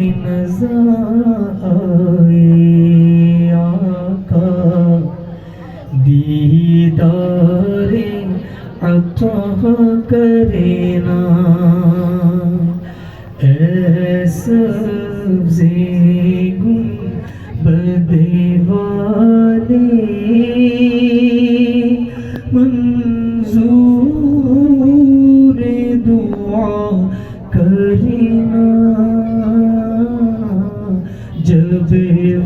نظر آئے آقا دیدار عطا کرنا اے سبز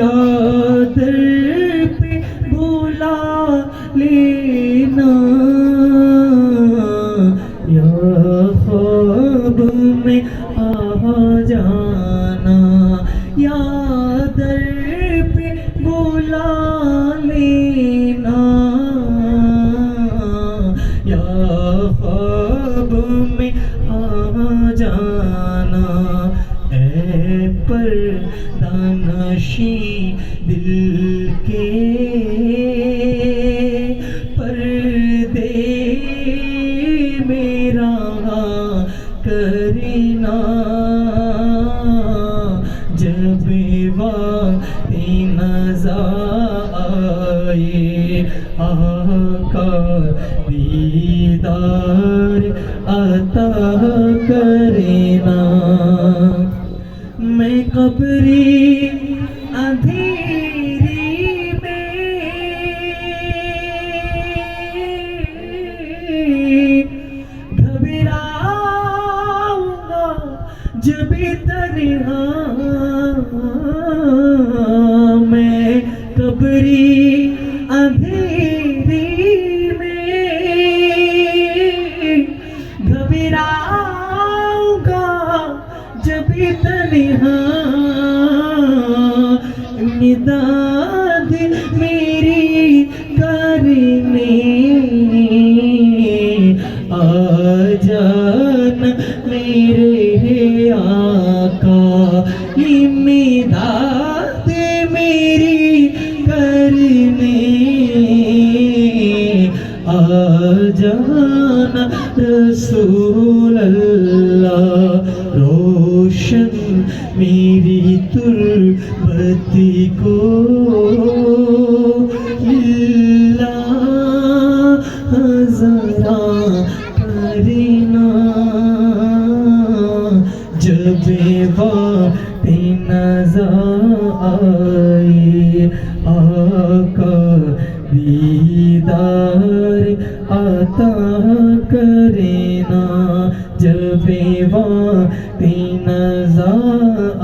یاد پہ بولا لینا۔ یا خواب میں آ جانا۔ یا در پہ بولا لینا۔ یا خواب میں آ جانا۔ دانشی دل کے پردے میرا کرنا جب وقت نظر آئے آقا دیدار عطا کرنا میں قبری جب تنہا میں قبری اندھیری میں گھبراؤں گا جب تنہا امداد میری میری کرنے آ جانا رسول اللہ روشن میری تربتی کو اللہ کرنا جب یار آتا کرے نا جب وہاں نظار